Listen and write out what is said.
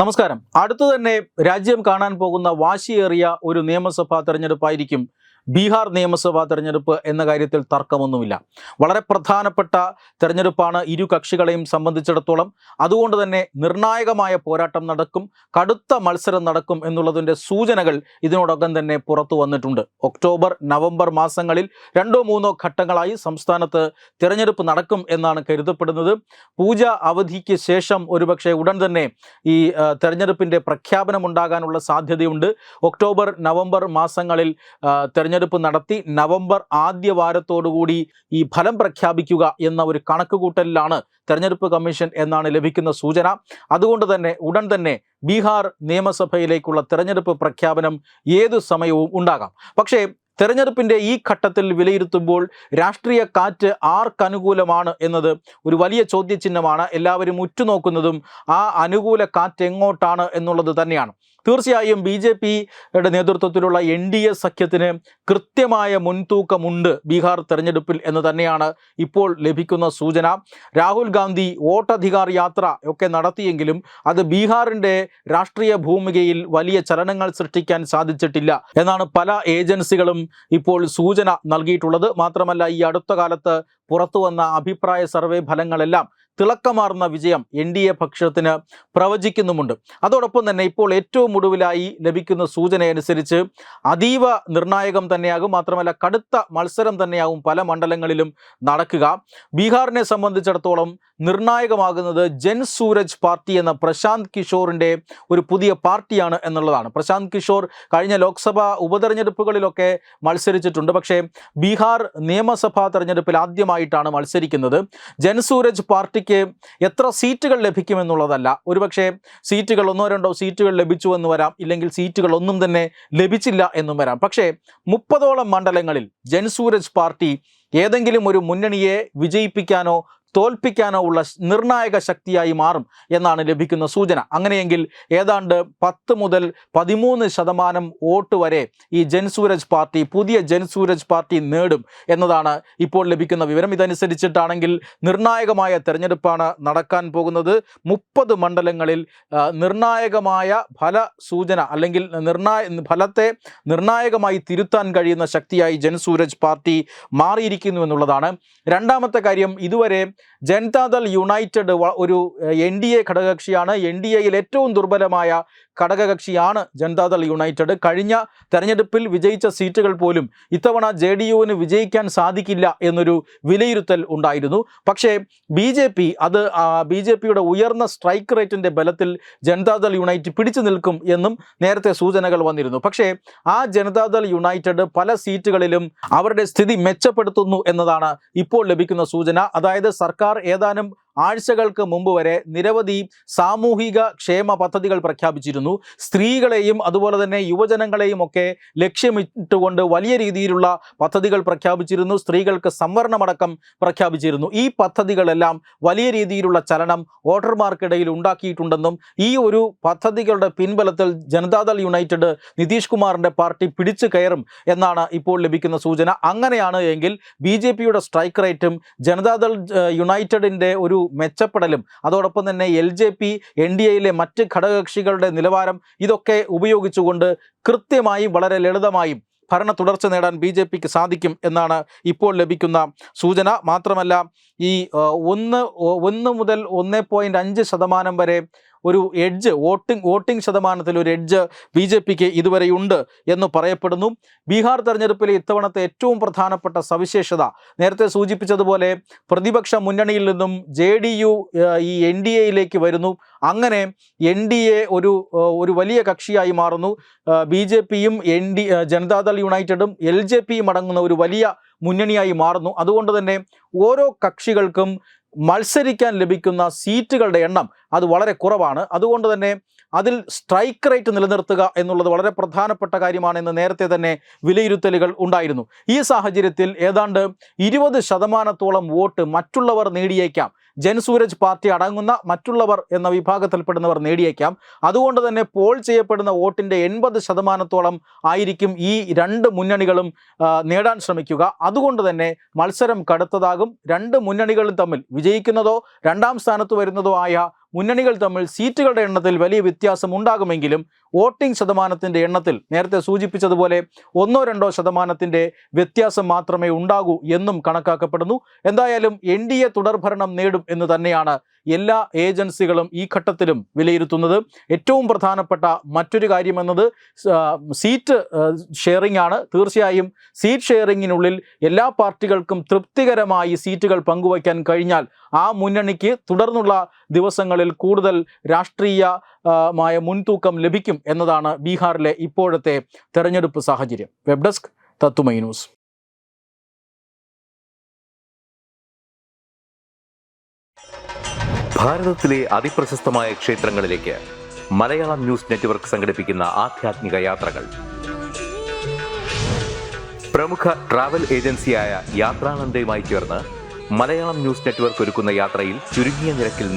നമസ്കാരം. അടുത്തു തന്നെ രാജ്യം കാണാൻ പോകുന്ന വാശിയേറിയ ഒരു നിയമസഭാ തെരഞ്ഞെടുപ്പായിരിക്കും ബീഹാർ നിയമസഭാ തെരഞ്ഞെടുപ്പ് എന്ന കാര്യത്തിൽ തർക്കമൊന്നുമില്ല. വളരെ പ്രധാനപ്പെട്ട തെരഞ്ഞെടുപ്പാണ് ഇരു കക്ഷികളെയും സംബന്ധിച്ചിടത്തോളം. അതുകൊണ്ട് തന്നെ നിർണായകമായ പോരാട്ടം നടക്കും കടുത്ത മത്സരം നടക്കും എന്നുള്ളതിന്റെ സൂചനകൾ ഇതിനോടകം തന്നെ പുറത്തു വന്നിട്ടുണ്ട്. ഒക്ടോബർ നവംബർ മാസങ്ങളിൽ രണ്ടോ മൂന്നോ ഘട്ടങ്ങളായി സംസ്ഥാനത്ത് തിരഞ്ഞെടുപ്പ് നടക്കും എന്നാണ് കരുതപ്പെടുന്നത്. പൂജ അവധിക്ക് ശേഷം ഒരുപക്ഷെ ഉടൻ തന്നെ ഈ തെരഞ്ഞെടുപ്പിന്റെ തെരഞ്ഞെടുപ്പിന്റെ പ്രഖ്യാപനം ഉണ്ടാകാനുള്ള സാധ്യതയുണ്ട്. ഒക്ടോബർ നവംബർ മാസങ്ങളിൽ ആ, തെരഞ്ഞെടുപ്പ് നടത്തി നവംബർ ആദ്യ വാരത്തോടുകൂടി ഈ ഫലം പ്രഖ്യാപിക്കുക എന്ന ഒരു കണക്കുകൂട്ടലിലാണ് തെരഞ്ഞെടുപ്പ് കമ്മീഷൻ എന്നാണ് ലഭിക്കുന്ന സൂചന. അതുകൊണ്ട് തന്നെ ഉടൻ തന്നെ ബീഹാർ നിയമസഭയിലേക്കുള്ള തെരഞ്ഞെടുപ്പ് പ്രഖ്യാപനം ഏതു സമയവും ഉണ്ടാകാം. പക്ഷേ തെരഞ്ഞെടുപ്പിന്റെ ഈ ഘട്ടത്തിൽ വിലയിരുത്തുമ്പോൾ രാഷ്ട്രീയ കാറ്റ് ആർക്കനുകൂലമാണ് എന്നത് ഒരു വലിയ ചോദ്യചിഹ്നമാണ്. എല്ലാവരും ഉറ്റുനോക്കുന്നതും ആ അനുകൂല കാറ്റ് എങ്ങോട്ടാണ് എന്നുള്ളത് തന്നെയാണ്. തീർച്ചയായും ബി ജെ പിയുടെ നേതൃത്വത്തിലുള്ള എൻ ഡി എ സഖ്യത്തിന് കൃത്യമായ മുൻതൂക്കമുണ്ട് ബീഹാർ തെരഞ്ഞെടുപ്പിൽ എന്ന് തന്നെയാണ് ഇപ്പോൾ ലഭിക്കുന്ന സൂചന. രാഹുൽ ഗാന്ധി വോട്ടധികാർ യാത്ര ഒക്കെ നടത്തിയെങ്കിലും അത് ബീഹാറിന്റെ രാഷ്ട്രീയ ഭൂമികയിൽ വലിയ ചലനങ്ങൾ സൃഷ്ടിക്കാൻ സാധിച്ചിട്ടില്ല എന്നാണ് പല ഏജൻസികളും ഇപ്പോൾ സൂചന നൽകിയിട്ടുള്ളത്. മാത്രമല്ല ഈ അടുത്ത കാലത്ത് പുറത്തുവന്ന അഭിപ്രായ സർവേ ഫലങ്ങളെല്ലാം തിളക്കമാർന്ന വിജയം എൻ ഡി എ പക്ഷത്തിന് പ്രവചിക്കുന്നുമുണ്ട്. അതോടൊപ്പം തന്നെ ഇപ്പോൾ ഏറ്റവും ഒടുവിലായി ലഭിക്കുന്ന സൂചനയനുസരിച്ച് അതീവ നിർണായകം തന്നെയാകും. മാത്രമല്ല കടുത്ത മത്സരം തന്നെയാകും പല മണ്ഡലങ്ങളിലും നടക്കുക. ബീഹാറിനെ സംബന്ധിച്ചിടത്തോളം നിർണായകമാകുന്നത് ജൻ സൂരജ് പാർട്ടി എന്ന പ്രശാന്ത് കിഷോറിന്റെ ഒരു പുതിയ പാർട്ടിയാണ് എന്നുള്ളതാണ്. പ്രശാന്ത് കിഷോർ കഴിഞ്ഞ ലോക്സഭാ ഉപതെരഞ്ഞെടുപ്പുകളിലൊക്കെ മത്സരിച്ചിട്ടുണ്ട്. പക്ഷേ ബീഹാർ നിയമസഭാ തെരഞ്ഞെടുപ്പിൽ ആദ്യമായിട്ടാണ് മത്സരിക്കുന്നത്. ജൻസൂരജ് പാർട്ടിക്ക് എത്ര സീറ്റുകൾ ലഭിക്കുമെന്നുള്ളതല്ല. ഒരുപക്ഷെ സീറ്റുകൾ ഒന്നോ രണ്ടോ സീറ്റുകൾ ലഭിച്ചു എന്ന് വരാം. ഇല്ലെങ്കിൽ സീറ്റുകൾ ഒന്നും തന്നെ ലഭിച്ചില്ല എന്നും വരാം. പക്ഷേ മുപ്പതോളം മണ്ഡലങ്ങളിൽ ജൻസൂരജ് പാർട്ടി ഏതെങ്കിലും ഒരു മുന്നണിയെ വിജയിപ്പിക്കാനോ തോൽപ്പിക്കാനോ ഉള്ള നിർണായക ശക്തിയായി മാറും എന്നാണ് ലഭിക്കുന്ന സൂചന. അങ്ങനെയെങ്കിൽ ഏതാണ്ട് പത്ത് മുതൽ പതിമൂന്ന് ശതമാനം വോട്ട് വരെ ഈ ജൻസൂരജ് പാർട്ടി പുതിയ ജൻസൂരജ് പാർട്ടി നേടും എന്നതാണ് ഇപ്പോൾ ലഭിക്കുന്ന വിവരം. ഇതനുസരിച്ചിട്ടാണെങ്കിൽ നിർണായകമായ തെരഞ്ഞെടുപ്പാണ് നടക്കാൻ പോകുന്നത്. മുപ്പത് മണ്ഡലങ്ങളിൽ നിർണായകമായ ഫല സൂചന അല്ലെങ്കിൽ നിർണായ ഫലത്തെ നിർണായകമായി തിരുത്താൻ കഴിയുന്ന ശക്തിയായി ജൻസൂരജ് പാർട്ടി മാറിയിരിക്കുന്നു എന്നുള്ളതാണ്. രണ്ടാമത്തെ കാര്യം ഇതുവരെ ജനതാദൾ യുണൈറ്റഡ് ഒരു എൻ ഡി എ ഘടകകക്ഷിയാണ്. എൻ ഡി എയിൽ ഏറ്റവും ദുർബലമായ ഘടകകക്ഷിയാണ് ജനതാദൾ യുണൈറ്റഡ്. കഴിഞ്ഞ തെരഞ്ഞെടുപ്പിൽ വിജയിച്ച സീറ്റുകൾ പോലും ഇത്തവണ ജെ ഡി യുവിന് വിജയിക്കാൻ സാധിക്കില്ല എന്നൊരു വിലയിരുത്തൽ ഉണ്ടായിരുന്നു. പക്ഷേ ബി ജെ പി അത് ബി ജെ പിയുടെ ഉയർന്ന സ്ട്രൈക്ക് റേറ്റിന്റെ ബലത്തിൽ ജനതാദൾ യുണൈറ്റഡ് പിടിച്ചു നിൽക്കും എന്നും നേരത്തെ സൂചനകൾ വന്നിരുന്നു. പക്ഷേ ആ ജനതാദൾ യുണൈറ്റഡ് പല സീറ്റുകളിലും അവരുടെ സ്ഥിതി മെച്ചപ്പെടുത്തുന്നു എന്നതാണ് ഇപ്പോൾ ലഭിക്കുന്ന സൂചന. അതായത് സർക്കാർ ഏതാനും ആഴ്ചകൾക്ക് മുമ്പ് വരെ നിരവധി സാമൂഹിക ക്ഷേമ പദ്ധതികൾ പ്രഖ്യാപിച്ചിരുന്നു. സ്ത്രീകളെയും അതുപോലെ തന്നെ യുവജനങ്ങളെയും ഒക്കെ ലക്ഷ്യമിട്ടുകൊണ്ട് വലിയ രീതിയിലുള്ള പദ്ധതികൾ പ്രഖ്യാപിച്ചിരുന്നു. സ്ത്രീകൾക്ക് സംവരണമടക്കം പ്രഖ്യാപിച്ചിരുന്നു. ഈ പദ്ധതികളെല്ലാം വലിയ രീതിയിലുള്ള ചലനം വോട്ടർമാർക്കിടയിൽ ഉണ്ടാക്കിയിട്ടുണ്ടെന്നും ഈ ഒരു പദ്ധതികളുടെ പിൻബലത്തിൽ ജനതാദൾ യുണൈറ്റഡ് നിതീഷ് കുമാറിന്റെ പാർട്ടി പിടിച്ചു കയറും എന്നാണ് ഇപ്പോൾ ലഭിക്കുന്ന സൂചന. അങ്ങനെയാണ് എങ്കിൽ ബി സ്ട്രൈക്ക് റേറ്റും ജനതാദൾ യുണൈറ്റഡിന്റെ യുണൈറ്റഡിന്റെ മെച്ചപ്പെടലും. അതോടൊപ്പം തന്നെ L J P N D എയിലെ മറ്റ് ഘടകകക്ഷികളുടെ നിലവാരം ഇതൊക്കെ ഉപയോഗിച്ചുകൊണ്ട് കൃത്യമായും വളരെ ലളിതമായും ഭരണ തുടർച്ച നേടാൻ ബി ജെ പിക്ക് സാധിക്കും എന്നാണ് ഇപ്പോൾ ലഭിക്കുന്ന സൂചന. മാത്രമല്ല ഈ ഒന്ന് ഒന്ന് മുതൽ ഒന്ന് പോയിന്റ് അഞ്ച് ശതമാനം വരെ ഒരു എഡ്ജ് വോട്ടിംഗ് വോട്ടിംഗ് ശതമാനത്തിൽ ഒരു എഡ്ജ് ബി ജെ പിക്ക് ഇതുവരെയുണ്ട് എന്ന് പറയപ്പെടുന്നു. ബീഹാർ തെരഞ്ഞെടുപ്പിലെ ഇത്തവണത്തെ ഏറ്റവും പ്രധാനപ്പെട്ട സവിശേഷത നേരത്തെ സൂചിപ്പിച്ചതുപോലെ പ്രതിപക്ഷ മുന്നണിയിൽ നിന്നും ജെ ഡി യു ഈ എൻ ഡി എയിലേക്ക് വരുന്നു. അങ്ങനെ എൻ ഡി എ ഒരു ഒരു വലിയ കക്ഷിയായി മാറുന്നു. ബി ജെ പിയും എൻ ഡി ജനതാദൾ യുണൈറ്റഡും എൽ ജെ പിയും അടങ്ങുന്ന ഒരു വലിയ മുന്നണിയായി മാറുന്നു. അതുകൊണ്ട് തന്നെ ഓരോ കക്ഷികൾക്കും മത്സരിക്കാൻ ലഭിക്കുന്ന സീറ്റുകളുടെ എണ്ണം അത് വളരെ കുറവാണ്. അതുകൊണ്ട് തന്നെ അതിൽ സ്ട്രൈക്ക് റേറ്റ് നിലനിർത്തുക എന്നുള്ളത് വളരെ പ്രധാനപ്പെട്ട കാര്യമാണെന്ന് നേരത്തെ തന്നെ വിലയിരുത്തലുകൾ ഉണ്ടായിരുന്നു. ഈ സാഹചര്യത്തിൽ ഏതാണ്ട് ഇരുപത് ശതമാനത്തോളം വോട്ട് മറ്റുള്ളവർ നേടിയേക്കാം. ജൻസൂരജ് പാർട്ടി അടങ്ങുന്ന മറ്റുള്ളവർ എന്ന വിഭാഗത്തിൽപ്പെടുന്നവർ നേടിയേക്കാം. അതുകൊണ്ട് തന്നെ പോൾ ചെയ്യപ്പെടുന്ന വോട്ടിന്റെ എൺപത് ശതമാനത്തോളം ആയിരിക്കും ഈ രണ്ട് മുന്നണികളും നേടാൻ ശ്രമിക്കുക. അതുകൊണ്ട് തന്നെ മത്സരം കടുത്തതാകും. രണ്ട് മുന്നണികളും തമ്മിൽ വിജയിക്കുന്നതോ രണ്ടാം സ്ഥാനത്ത് വരുന്നതോ ആയ മുന്നണികൾ തമ്മിൽ സീറ്റുകളുടെ എണ്ണത്തിൽ വലിയ വ്യത്യാസം ഉണ്ടാകുമെങ്കിലും വോട്ടിംഗ് ശതമാനത്തിന്റെ എണ്ണത്തിൽ നേരത്തെ സൂചിപ്പിച്ചതുപോലെ ഒന്നോ രണ്ടോ ശതമാനത്തിന്റെ വ്യത്യാസം മാത്രമേ ഉണ്ടാകൂ എന്നും കണക്കാക്കപ്പെടുന്നു. എന്തായാലും എൻ ഡി എ തുടർഭരണം നേടും എന്ന് തന്നെയാണ് എല്ലാ ഏജൻസികളും ഈ ഘട്ടത്തിലും വിലയിരുത്തുന്നത്. ഏറ്റവും പ്രധാനപ്പെട്ട മറ്റൊരു കാര്യമെന്നത് സീറ്റ് ഷെയറിംഗ് ആണ് തീർച്ചയായും സീറ്റ് ഷെയറിങ്ങിനുള്ളിൽ എല്ലാ പാർട്ടികൾക്കും തൃപ്തികരമായി സീറ്റുകൾ പങ്കുവയ്ക്കാൻ കഴിഞ്ഞാൽ ആ മുന്നണിക്ക് തുടർന്നുള്ള ദിവസങ്ങളിൽ കൂടുതൽ രാഷ്ട്രീയ മായ മുൻതൂക്കം ലഭിക്കും എന്നതാണ് ബീഹാറിലെ ഇപ്പോഴത്തെ തെരഞ്ഞെടുപ്പ് സാഹചര്യം. വെബ് ഡെസ്ക് തത്തുമൈ ന്യൂസ്. ഭാരതത്തിലെ ക്ഷേത്രങ്ങളിലേക്ക് മലയാളം ന്യൂസ് നെറ്റ്വർക്ക് സംഘടിപ്പിക്കുന്ന യാത്രകൾ. പ്രമുഖ ട്രാവൽ ഏജൻസിയായ മലയാളം ന്യൂസ് നെറ്റ്വർക്ക് ഒരുക്കുന്ന യാത്രയിൽ ചുരുങ്ങിയ നിരക്കിൽ